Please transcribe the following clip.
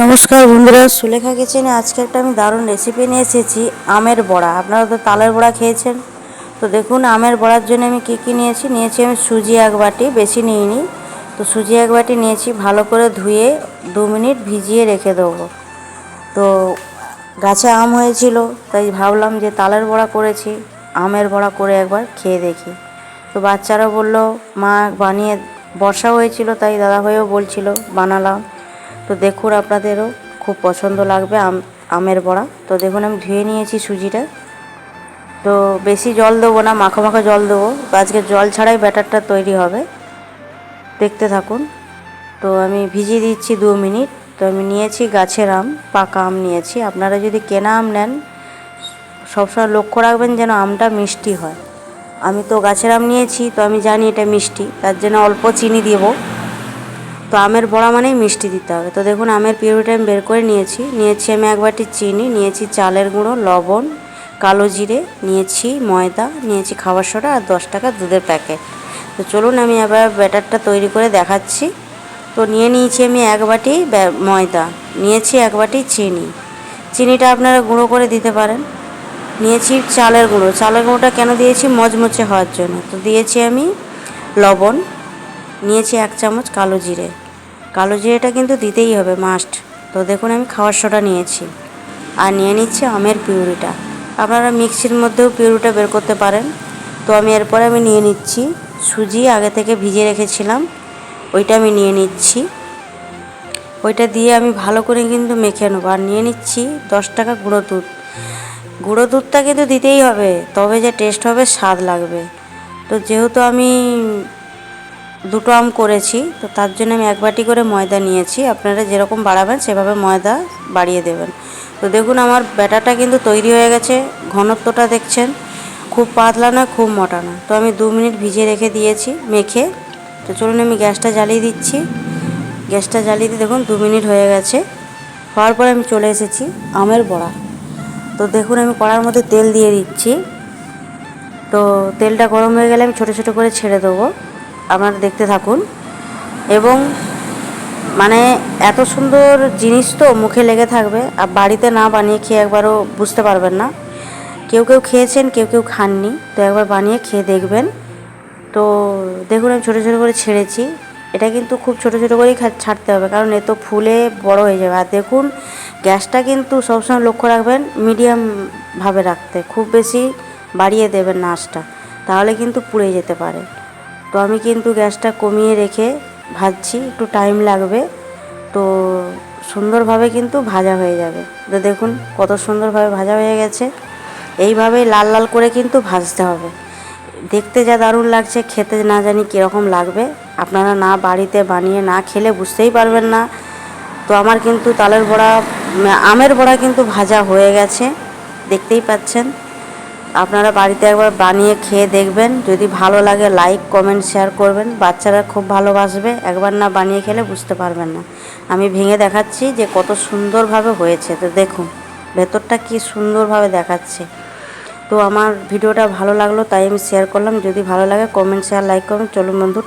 নমস্কার বন্ধুরা, সুলেখা কিচেনে আজকে একটা আমি দারুণ রেসিপি নিয়ে এসেছি, আমের বড়া। আপনারা তো তালের বড়া খেয়েছেন। তো দেখুন, আমের বড়ার জন্য আমি কী কী নিয়েছি? নিয়েছি আমি সুজি এক বাটি, বেশি নিইনি। তো সুজি এক বাটি নিয়েছি, ভালো করে ধুয়ে দু মিনিট ভিজিয়ে রেখে দেবো। তো গাছে আম হয়েছিল, তাই ভাবলাম যে তালের বড়া করেছি, আমের বড়া করে একবার খেয়ে দেখি। তো বাচ্চারা বলল, মা, বানিয়ে, বর্ষা হয়েছিল, তাই দাদা হয়েও বলছিল, বানালাম। তো দেখুন আপনাদেরও খুব পছন্দ লাগবে আম, আমের বড়া। তো দেখুন আমি ধুয়ে নিয়েছি সুজিটা। তো বেশি জল দেবো না, মাখো মাখো জল দেবো। আজকে জল ছাড়াই ব্যাটারটা তৈরি হবে। দেখতে থাকুন। তো আমি ভিজিয়ে দিচ্ছি দু মিনিট। তো আমি নিয়েছি গাছের আম, পাকা আম নিয়েছি। আপনারা যদি কেনা আম নেন, সবসময় লক্ষ্য রাখবেন যেন আমটা মিষ্টি হয়। আমি তো গাছের আম নিয়েছি, তো আমি জানি এটা মিষ্টি। তার জন্য অল্প চিনি দেবো। তো আমের বড়া মানেই মিষ্টি দিতে হবে। তো দেখুন, আমের পিউরিটা আমি বের করে নিয়েছি। নিয়েছি আমি এক বাটি চিনি, নিয়েছি চালের গুঁড়ো, লবণ, কালো জিরে, নিয়েছি ময়দা, নিয়েছি খাবার সোডা আর দশ টাকা দুধের প্যাকেট। তো চলুন, আমি এবার ব্যাটারটা তৈরি করে দেখাচ্ছি। তো নিয়ে নিয়েছি আমি এক বাটি ময়দা, নিয়েছি এক বাটি চিনি। চিনিটা আপনারা গুঁড়ো করে দিতে পারেন। নিয়েছি চালের গুঁড়ো। চালের গুঁড়োটা কেন দিয়েছি? মচমচে হওয়ার জন্য। তো দিয়েছি আমি লবণ, নিয়েছি এক চামচ কালো জিরে। কালো জিরেটা কিন্তু দিতেই হবে মাস্ট তো দেখুন, আমি খাওয়ার সোডা নিয়েছি। আর নিয়ে নিচ্ছি আমের পিউরিটা। আপনারা মিক্সির মধ্যেও পিউরিটা বের করতে পারেন। তো আমি এরপরে আমি নিয়ে নিচ্ছি সুজি, আগে থেকে ভিজিয়ে রেখেছিলাম। ওইটা আমি নিয়ে নিচ্ছি। ওইটা দিয়ে আমি ভালো করে কিন্তু মেখে নেব। আর নিয়ে নিচ্ছি দশ টাকা গুঁড়ো দুধ। গুঁড়ো দুধটা কিন্তু দিতেই হবে, তবে যে টেস্ট হবে, স্বাদ লাগবে। তো যেহেতু আমি দুটো আম করেছি, তো তার জন্য আমি এক বাটি করে ময়দা নিয়েছি। আপনারা যেরকম বাড়াবেন, সেভাবে ময়দা বাড়িয়ে দেবেন। তো দেখুন, আমার ব্যাটারটা কিন্তু তৈরি হয়ে গেছে, ঘনত্বটা দেখছেন। খুব পাতলা না খুব মোটা না তো আমি দু মিনিট ভিজিয়ে রেখে দিয়েছি, মেখে। তো চলুন, আমি গ্যাসটা জ্বালিয়ে দিচ্ছি। গ্যাসটা জ্বালিয়ে দিয়ে দেখুন, দু মিনিট হয়ে গেছে। হওয়ার পরে আমি চলে এসেছি আমের বড়া। তো দেখুন, আমি কড়ার মধ্যে তেল দিয়ে দিচ্ছি। তো তেলটা গরম হয়ে গেলে আমি ছোটো ছোটো করে ছেড়ে দেবো। আপনারা দেখতে থাকুন। এবং মানে এত সুন্দর জিনিস তো মুখে লেগে থাকবে, আর বাড়িতে না বানিয়ে খেয়ে একবারও বুঝতে পারবেন না। কেউ কেউ খেয়েছেন, কেউ কেউ খাননি, তো একবার বানিয়ে খেয়ে দেখবেন। তো দেখুন, আমি ছোটো ছোটো করে ছেড়েছি। এটা কিন্তু খুব ছোটো ছোটো করেই ছাড়তে হবে, কারণ এ তো ফুলে বড় হয়ে যাবে। আর দেখুন, গ্যাসটা কিন্তু সবসময় লক্ষ্য রাখবেন মিডিয়ামভাবে রাখতে। খুব বেশি বাড়িয়ে দেবেন না আঁচটা, তাহলে কিন্তু পুড়ে যেতে পারে। তো আমি কিন্তু গ্যাসটা কমিয়ে রেখে ভাজছি, একটু টাইম লাগবে। তো সুন্দরভাবে কিন্তু ভাজা হয়ে যাবে। তো দেখুন কত সুন্দরভাবে ভাজা হয়ে গেছে। এইভাবেই লাল লাল করে কিন্তু ভাজতে হবে। দেখতে যা দারুণ লাগছে, খেতে না জানি কীরকম লাগবে। আপনারা না বাড়িতে বানিয়ে না খেলে বুঝতেই পারবেন না। তো আমার কিন্তু তালের বড়া, আমের বড়া কিন্তু ভাজা হয়ে গেছে। দেখতেই পাচ্ছেন। আপনারা বাড়িতে একবার বানিয়ে খেয়ে দেখবেন। যদি ভালো লাগে লাইক কমেন্ট শেয়ার করবেন। বাচ্চারা খুব ভালোবাসবে। একবার না বানিয়ে খেলে বুঝতে পারবেন না। আমি ভেঙে দেখাচ্ছি যে কত সুন্দরভাবে হয়েছে। তো দেখুন, ভেতরটা কি সুন্দরভাবে দেখাচ্ছে। তো আমার ভিডিওটা ভালো লাগল, তাই আমি শেয়ার করলাম। যদি ভালো লাগে কমেন্ট শেয়ার লাইক করুন চলুন বন্ধু